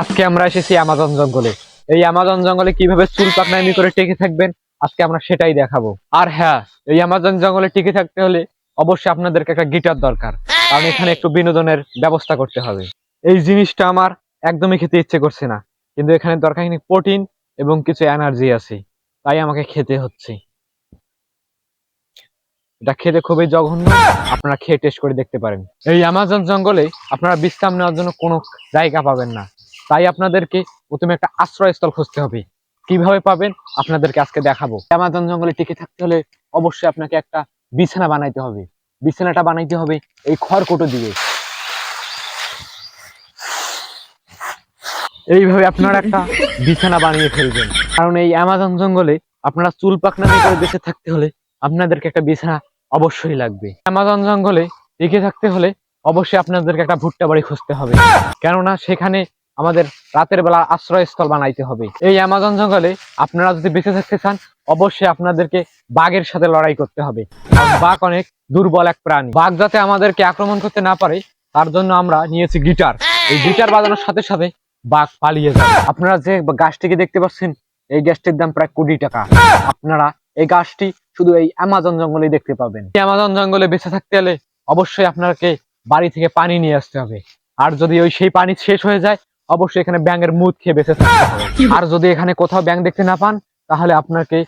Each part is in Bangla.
আজকে আমরা এসেছি অ্যামাজন জঙ্গলে। এই অ্যামাজন জঙ্গলে কীভাবে চুল পাকনামি করে টিকে থাকবেন, আজকে আমরা সেটাই দেখাবো। আর হ্যাঁ এই অ্যামাজন জঙ্গলে টিকে থাকতে হলে অবশ্যই আপনাদেরকে একটা গিটার দরকার, কারণ এখানে একটু বিনোদনের ব্যবস্থা করতে হবে। এই জিনিসটা আমার একদমই খেতে ইচ্ছে করছে না, কিন্তু এখানে দরকার প্রোটিন এবং কিছু এনার্জি আছে, তাই আমাকে খেতে হচ্ছে। এটা খেতে খুবই জঘন্য, আপনারা খেয়ে টেস্ট করে দেখতে পারেন। এই অ্যামাজন জঙ্গলে আপনারা বিশ্রাম নেওয়ার জন্য কোনো জায়গা পাবেন না। তাই আপনাদেরকে প্রথমে একটা আশ্রয়স্থল খুঁজতে হবে। কীভাবে পাবেন? আপনাদেরকে আজকে দেখাবো। অ্যামাজন জঙ্গলে টিকে থাকতে হলে অবশ্যই আপনাকে একটা বিছানা বানাইতে হবে। বিছানাটা বানাইতে হবে এই খড়কুটো দিয়ে। এইভাবে আপনারা একটা বিছানা বানিয়ে ফেলবেন। কারণ এই অ্যামাজন জঙ্গলে আপনারা চুল পাকনামি করে বেঁচে থাকতে হলে আপনাদেরকে একটা বিছানা অবশ্যই লাগবে। অ্যামাজন জঙ্গলে টিকে থাকতে হলে অবশ্যই আপনাদেরকে একটা ভুট্টা বাড়ি খুঁজতে হবে। কেননা সেখানে আমাদের রাতের বেলা আশ্রয়স্থল বানাইতে হবে। এই অ্যামাজন জঙ্গলে আপনারা যদি বেঁচে থাকতে চান, অবশ্যই আপনাদেরকে বাঘের সাথে লড়াই করতে হবে। বাঘ অনেক দুর্বল এক প্রাণী। বাঘ যাতে আমাদেরকে আক্রমণ করতে না পারে, তার জন্য আমরা নিয়েছি গিটার। এই গিটার বাজানোর সাথে সাথে বাঘ পালিয়ে যায়। আপনারা যে গাছটিকে দেখতে পাচ্ছেন, এই গাছটির দাম প্রায় কোটি টাকা। আপনারা এই গাছটি শুধু এই অ্যামাজন জঙ্গলে দেখতে পাবেন। অ্যামাজন জঙ্গলে বেঁচে থাকতে হলে অবশ্যই আপনাকে বাড়ি থেকে পানি নিয়ে আসতে হবে। আর যদি ওই সেই পানি শেষ হয়ে যায় অবশ্যই এখানে ব্যাঙের মুদ খেয়ে বেঁচে আর যদি এখানে কোথাও ব্যাঙ দেখতে না পান, তাহলে আপনাকে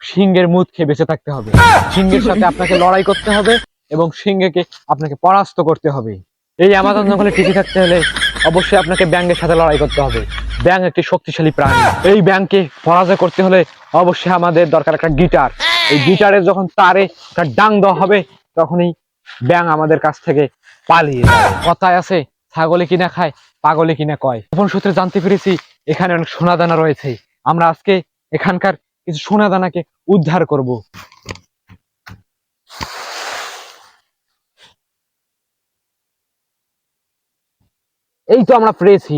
সিংহের মুদ খেয়ে বেঁচে থাকতে হবে। সিংহের সাথে আপনাকে লড়াই করতে হবে এবং সিংহকে আপনাকে পরাস্ত করতে হবে। এই অ্যামাজন জঙ্গলে টিকে থাকতে হলে অবশ্যই আপনাকে ব্যাঙের সাথে লড়াই করতে হবে। ব্যাঙ একটি শক্তিশালী প্রাণী। এই ব্যাঙকে পরাজয় করতে হলে অবশ্যই আমাদের দরকার একটা গিটার। এই গিটারে যখন তারে একটা ডাং দেওয়া হবে, তখনই ব্যাঙ আমাদের কাছ থেকে পালিয়ে কথায় আছে ছাগলে কিনা খায়, পাগলে কিনা কয়। গোপন সূত্রে জানতে পেরেছি, এখানে অনেক সোনা দানা রয়েছে। আমরা আজকে এখানকার কিছু সোনা দানাকে উদ্ধার করব। এই তো আমরা পেয়েছি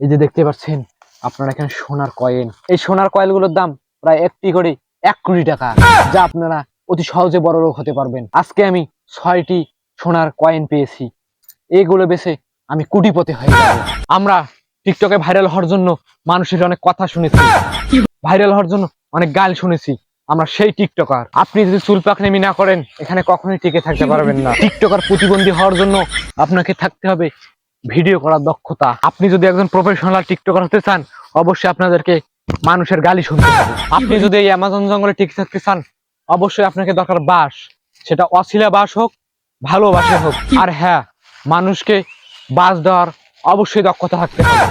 এই যে দেখতে পাচ্ছেন, আপনারা এখানে সোনার কয়েন। এই সোনার কয়েনগুলোর দাম প্রায় একটি করে এক কোটি টাকা, যা আপনারা অতি সহজে বড় লোক হতে পারবেন। আজকে আমি ছয়টি সোনার কয়েন পেয়েছি। এগুলো বেছে আমি কুটিপতি হয়ে যাব আমরা টিকটকে ভাইরাল হওয়ার জন্য মানুষের অনেক কথা শুনেছি। ভাইরাল হওয়ার জন্য অনেক গাল শুনেছি। আমরা সেই টিকটকার। আপনি যদি চুল পাকনেমি না করেন, এখানে কখনোই টিকে থাকতে পারবেন না। টিকটকার প্রতিবন্ধী হওয়ার জন্য আপনাকে থাকতে হবে ভিডিও করার দক্ষতা। আপনি যদি একজন প্রফেশনাল টিকটকার হতে চান, অবশ্যই আপনাদেরকে মানুষের গালি শুনতে হবে। আপনি যদি এই অ্যামাজন জঙ্গলে টিকে থাকতে চান, অবশ্যই আপনাকে দরকার বাস। সেটা অশিলা বাস হোক, ভালোবাসে হোক। আর হ্যাঁ মানুষকে বাস দেওয়ার অবশ্যই দক্ষতা থাকতে হবে।